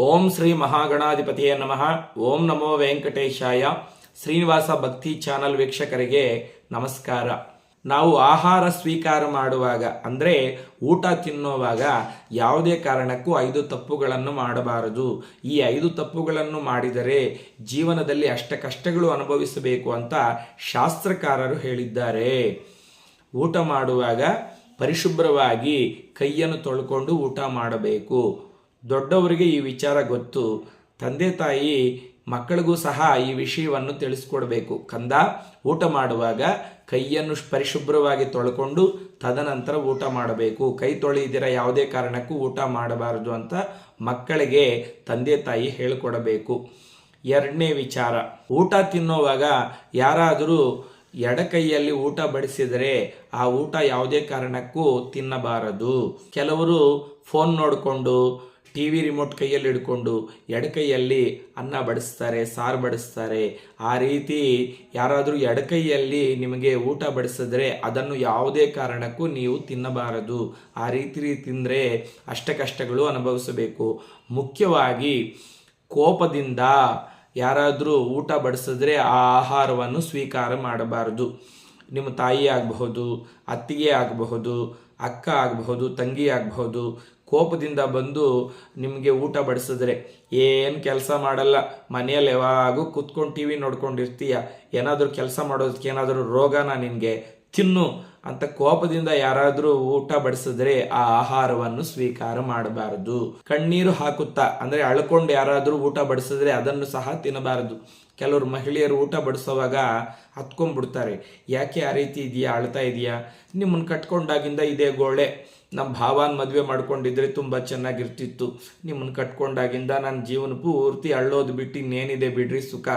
ಓಂ ಶ್ರೀ ಮಹಾಗಣಾಧಿಪತಿಯೇ ನಮಃ. ಓಂ ನಮೋ ವೆಂಕಟೇಶಾಯ. ಶ್ರೀನಿವಾಸ ಭಕ್ತಿ ಚಾನಲ್ ವೀಕ್ಷಕರಿಗೆ ನಮಸ್ಕಾರ. ನಾವು ಆಹಾರ ಸ್ವೀಕಾರ ಮಾಡುವಾಗ, ಅಂದರೆ ಊಟ ತಿನ್ನುವಾಗ ಯಾವುದೇ ಕಾರಣಕ್ಕೂ ಐದು ತಪ್ಪುಗಳನ್ನು ಮಾಡಬಾರದು. ಈ ಐದು ತಪ್ಪುಗಳನ್ನು ಮಾಡಿದರೆ ಜೀವನದಲ್ಲಿ ಅಷ್ಟ ಕಷ್ಟಗಳು ಅನುಭವಿಸಬೇಕು ಅಂತ ಶಾಸ್ತ್ರಕಾರರು ಹೇಳಿದ್ದಾರೆ. ಊಟ ಮಾಡುವಾಗ ಪರಿಶುಭ್ರವಾಗಿ ಕೈಯನ್ನು ತೊಳ್ಕೊಂಡು ಊಟ ಮಾಡಬೇಕು. ದೊಡ್ಡವರಿಗೆ ಈ ವಿಚಾರ ಗೊತ್ತು. ತಂದೆ ತಾಯಿ ಮಕ್ಕಳಿಗೂ ಸಹ ಈ ವಿಷಯವನ್ನು ತಿಳಿಸ್ಕೊಡ್ಬೇಕು. ಕಂದ, ಊಟ ಮಾಡುವಾಗ ಕೈಯನ್ನು ಪರಿಶುಭ್ರವಾಗಿ ತೊಳ್ಕೊಂಡು ತದನಂತರ ಊಟ ಮಾಡಬೇಕು. ಕೈ ತೊಳೆಯದಿರ ಯಾವುದೇ ಕಾರಣಕ್ಕೂ ಊಟ ಮಾಡಬಾರದು ಅಂತ ಮಕ್ಕಳಿಗೆ ತಂದೆ ತಾಯಿ ಹೇಳಿಕೊಡಬೇಕು. ಎರಡನೇ ವಿಚಾರ, ಊಟ ತಿನ್ನುವಾಗ ಯಾರಾದರೂ ಎಡಕೈಯಲ್ಲಿ ಊಟ ಬಡಿಸಿದರೆ ಆ ಊಟ ಯಾವುದೇ ಕಾರಣಕ್ಕೂ ತಿನ್ನಬಾರದು. ಕೆಲವರು ಫೋನ್ ನೋಡಿಕೊಂಡು ಟಿ ವಿ ರಿಮೋಟ್ ಕೈಯಲ್ಲಿ ಹಿಡ್ಕೊಂಡು ಎಡಕೈಯಲ್ಲಿ ಅನ್ನ ಬಡಿಸ್ತಾರೆ, ಸಾರು ಬಡಿಸ್ತಾರೆ. ಆ ರೀತಿ ಯಾರಾದರೂ ಎಡಕೈಯಲ್ಲಿ ನಿಮಗೆ ಊಟ ಬಡಿಸಿದ್ರೆ ಅದನ್ನು ಯಾವುದೇ ಕಾರಣಕ್ಕೂ ನೀವು ತಿನ್ನಬಾರದು. ಆ ರೀತಿ ತಿಂದರೆ ಅಷ್ಟ ಕಷ್ಟಗಳು ಅನುಭವಿಸಬೇಕು. ಮುಖ್ಯವಾಗಿ ಕೋಪದಿಂದ ಯಾರಾದರೂ ಊಟ ಬಡಿಸಿದ್ರೆ ಆ ಆಹಾರವನ್ನು ಸ್ವೀಕಾರ ಮಾಡಬಾರದು. ನಿಮ್ಮ ತಾಯಿ ಆಗಬಹುದು, ಅತ್ತಿಗೆ ಆಗಬಹುದು ಅಕ್ಕ ಆಗಬಹುದು, ತಂಗಿ ಆಗಬಹುದು, ಕೋಪದಿಂದ ಬಂದು ನಿಮಗೆ ಊಟ ಬಡಿಸಿದ್ರೆ ಏನು ಕೆಲಸ ಮಾಡಲ್ಲ, ಮನೆಯಲ್ಲಿ ಯಾವಾಗೂ ಕೂತ್ಕೊಂಡು ಟಿ ವಿ ನೋಡ್ಕೊಂಡಿರ್ತೀಯ, ಏನಾದರೂ ಕೆಲಸ ಮಾಡೋದಕ್ಕೆ ಏನಾದರೂ ರೋಗನ ನಿನಗೆ? ತಿನ್ನು ಅಂತ ಕೋಪದಿಂದ ಯಾರಾದರೂ ಊಟ ಬಡಿಸಿದ್ರೆ ಆ ಆಹಾರವನ್ನು ಸ್ವೀಕಾರ ಮಾಡಬಾರದು. ಕಣ್ಣೀರು ಹಾಕುತ್ತಾ, ಅಂದ್ರೆ ಅಳ್ಕೊಂಡು ಯಾರಾದರೂ ಊಟ ಬಡಿಸಿದ್ರೆ ಅದನ್ನು ಸಹ ತಿನ್ನಬಾರದು. ಕೆಲವರು ಮಹಿಳೆಯರು ಊಟ ಬಡಿಸೋವಾಗ ಹತ್ಕೊಂಡ್ಬಿಡ್ತಾರೆ. ಯಾಕೆ ಆ ರೀತಿ ಇದೆಯಾ, ಅಳ್ತಾ ಇದೆಯಾ? ನಿಮ್ಮನ್ನು ಕಟ್ಕೊಂಡಾಗಿಂದ ಇದೇ ಗೋಳೆ. ನಮ್ಮ ಭಾವನ ಮದುವೆ ಮಾಡ್ಕೊಂಡಿದ್ರೆ ತುಂಬ ಚೆನ್ನಾಗಿರ್ತಿತ್ತು. ನಿಮ್ಮನ್ನು ಕಟ್ಕೊಂಡಾಗಿಂದ ನನ್ನ ಜೀವನ ಪೂರ್ತಿ ಅಳ್ಳೋದು ಬಿಟ್ಟು ಇನ್ನೇನಿದೆ ಬಿಡ್ರಿ ಸುಖ.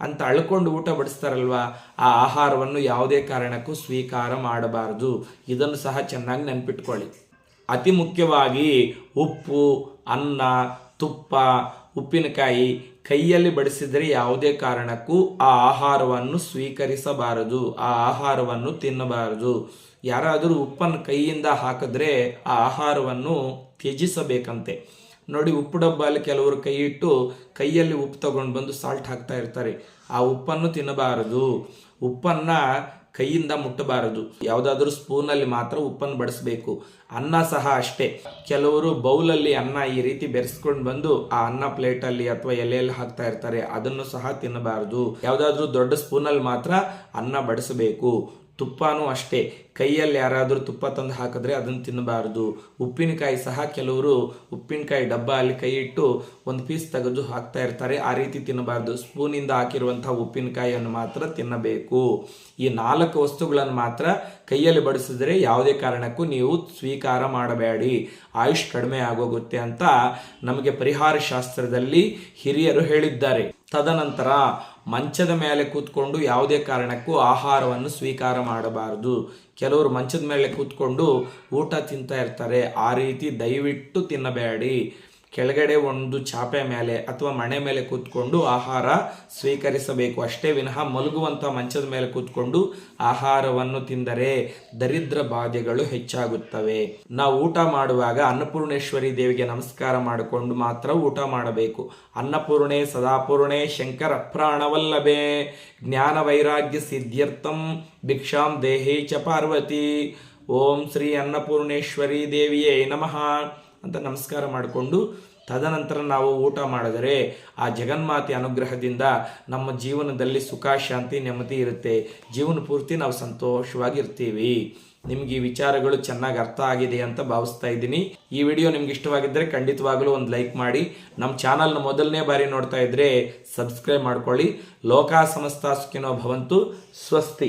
ಅಂತ ಅಳ್ಕೊಂಡು ಊಟ ಬಡಿಸ್ತಾರಲ್ವ, ಆ ಆಹಾರವನ್ನು ಯಾವುದೇ ಕಾರಣಕ್ಕೂ ಸ್ವೀಕಾರ ಮಾಡಬಾರದು. ಇದನ್ನು ಸಹ ಚೆನ್ನಾಗಿ ನೆನ್ಪಿಟ್ಕೊಳ್ಳಿ. ಅತಿ ಮುಖ್ಯವಾಗಿ ಉಪ್ಪು, ಅನ್ನ, ತುಪ್ಪ, ಉಪ್ಪಿನಕಾಯಿ ಕೈಯಲ್ಲಿ ಬಡಿಸಿದರೆ ಯಾವುದೇ ಕಾರಣಕ್ಕೂ ಆ ಆಹಾರವನ್ನು ಸ್ವೀಕರಿಸಬಾರದು, ಆ ಆಹಾರವನ್ನು ತಿನ್ನಬಾರದು. ಯಾರಾದರೂ ಉಪ್ಪನ್ನು ಕೈಯಿಂದ ಹಾಕಿದ್ರೆ ಆ ಆಹಾರವನ್ನು ತ್ಯಜಿಸಬೇಕಂತೆ. ನೋಡಿ ಉಪ್ಪು ಡಬ್ಬಲ್ಲಿ ಕೆಲವರು ಕೈ ಇಟ್ಟು ಕೈಯಲ್ಲಿ ಉಪ್ಪು ತಗೊಂಡು ಬಂದು ಸಾಲ್ಟ್ ಹಾಕ್ತಾ ಇರ್ತಾರೆ. ಆ ಉಪ್ಪನ್ನು ತಿನ್ನಬಾರದು. ಉಪ್ಪನ್ನ ಕೈಯಿಂದ ಮುಟ್ಟಬಾರದು. ಯಾವುದಾದ್ರೂ ಸ್ಪೂನಲ್ಲಿ ಮಾತ್ರ ಉಪ್ಪನ್ನು ಬಡಿಸ್ಬೇಕು. ಅನ್ನ ಸಹ ಅಷ್ಟೇ. ಕೆಲವರು ಬೌಲಲ್ಲಿ ಅನ್ನ ಈ ರೀತಿ ಬೆರೆಸ್ಕೊಂಡು ಬಂದು ಆ ಅನ್ನ ಪ್ಲೇಟಲ್ಲಿ ಅಥವಾ ಎಲೆಯಲ್ಲಿ ಹಾಕ್ತಾ ಇರ್ತಾರೆ, ಅದನ್ನು ಸಹ ತಿನ್ನಬಾರದು. ಯಾವುದಾದ್ರೂ ದೊಡ್ಡ ಸ್ಪೂನಲ್ಲಿ ಮಾತ್ರ ಅನ್ನ ಬಡಿಸಬೇಕು. ತುಪ್ಪನೂ ಅಷ್ಟೇ. ಕೈಯಲ್ಲಿ ಯಾರಾದರೂ ತುಪ್ಪ ತಂದು ಹಾಕಿದ್ರೆ ಅದನ್ನು ತಿನ್ನಬಾರದು. ಉಪ್ಪಿನಕಾಯಿ ಸಹ ಕೆಲವರು ಉಪ್ಪಿನಕಾಯಿ ಡಬ್ಬ ಅಲ್ಲಿ ಕೈ ಇಟ್ಟು ಒಂದು ಪೀಸ್ ತೆಗೆದು ಹಾಕ್ತಾ ಇರ್ತಾರೆ, ಆ ರೀತಿ ತಿನ್ನಬಾರದು. ಸ್ಪೂನಿಂದ ಹಾಕಿರುವಂತಹ ಉಪ್ಪಿನಕಾಯಿಯನ್ನು ಮಾತ್ರ ತಿನ್ನಬೇಕು. ಈ ನಾಲ್ಕು ವಸ್ತುಗಳನ್ನು ಮಾತ್ರ ಕೈಯಲ್ಲಿ ಬಡಿಸಿದ್ರೆ ಯಾವುದೇ ಕಾರಣಕ್ಕೂ ನೀವು ಸ್ವೀಕಾರ ಮಾಡಬೇಡಿ. ಆಯುಷ್ ಕಡಿಮೆ ಆಗೋಗುತ್ತೆ ಅಂತ ನಮಗೆ ಪರಿಹಾರ ಶಾಸ್ತ್ರದಲ್ಲಿ ಹಿರಿಯರು ಹೇಳಿದ್ದಾರೆ. ತದನಂತರ ಮಂಚದ ಮೇಲೆ ಕೂತ್ಕೊಂಡು ಯಾವುದೇ ಕಾರಣಕ್ಕೂ ಆಹಾರವನ್ನು ಸ್ವೀಕಾರ ಮಾಡಬಾರದು. ಕೆಲವರು ಮಂಚದ ಮೇಲೆ ಕೂತ್ಕೊಂಡು ಊಟ ತಿಂತಾ ಇರ್ತಾರೆ. ಆ ರೀತಿ ದಯವಿಟ್ಟು ತಿನ್ನಬೇಡಿ. ಕೆಳಗಡೆ ಒಂದು ಚಾಪೆ ಮೇಲೆ ಅಥವಾ ಮಣೆ ಮೇಲೆ ಕೂತ್ಕೊಂಡು ಆಹಾರ ಸ್ವೀಕರಿಸಬೇಕು. ಅಷ್ಟೇ ವಿನಃ ಮಲಗುವಂಥ ಮಂಚದ ಮೇಲೆ ಕೂತ್ಕೊಂಡು ಆಹಾರವನ್ನು ತಿಂದರೆ ದರಿದ್ರ ಬಾಧೆಗಳು ಹೆಚ್ಚಾಗುತ್ತವೆ. ನಾವು ಊಟ ಮಾಡುವಾಗ ಅನ್ನಪೂರ್ಣೇಶ್ವರಿ ದೇವಿಗೆ ನಮಸ್ಕಾರ ಮಾಡಿಕೊಂಡು ಮಾತ್ರ ಊಟ ಮಾಡಬೇಕು. ಅನ್ನಪೂರ್ಣೆ, ಸದಾಪೂರ್ಣೆ, ಶಂಕರ ಪ್ರಾಣವಲ್ಲಭೆ, ಜ್ಞಾನ ವೈರಾಗ್ಯ ಸಿದ್ಧ್ಯರ್ಥಂ, ಭಿಕ್ಷಾಂ ದೇಹೇ ಚ ಪಾರ್ವತಿ. ಓಂ ಶ್ರೀ ಅನ್ನಪೂರ್ಣೇಶ್ವರಿ ದೇವಿಯೇ ನಮಃ. ಅಂತ ನಮಸ್ಕಾರ ಮಾಡಿಕೊಂಡು ತದನಂತರ ನಾವು ಊಟ ಮಾಡಿದರೆ ಆ ಜಗನ್ಮಾತೆ ಅನುಗ್ರಹದಿಂದ ನಮ್ಮ ಜೀವನದಲ್ಲಿ ಸುಖ, ಶಾಂತಿ, ನೆಮ್ಮದಿ ಇರುತ್ತೆ. ಜೀವನ ಪೂರ್ತಿ ನಾವು ಸಂತೋಷವಾಗಿರ್ತೀವಿ. ನಿಮ್ಗೆ ಈ ವಿಚಾರಗಳು ಚೆನ್ನಾಗಿ ಅರ್ಥ ಆಗಿದೆ ಅಂತ ಭಾವಿಸ್ತಾ ಇದ್ದೀನಿ. ಈ ವಿಡಿಯೋ ನಿಮ್ಗೆ ಇಷ್ಟವಾಗಿದ್ದರೆ ಖಂಡಿತವಾಗಲೂ ಒಂದು ಲೈಕ್ ಮಾಡಿ. ನಮ್ಮ ಚಾನಲ್ನ ಮೊದಲನೇ ಬಾರಿ ನೋಡ್ತಾ ಇದ್ರೆ ಸಬ್ಸ್ಕ್ರೈಬ್ ಮಾಡ್ಕೊಳ್ಳಿ. ಲೋಕ ಸಮಸ್ತ ಸುಖಿನೋ ಭವಂತು. ಸ್ವಸ್ತಿ.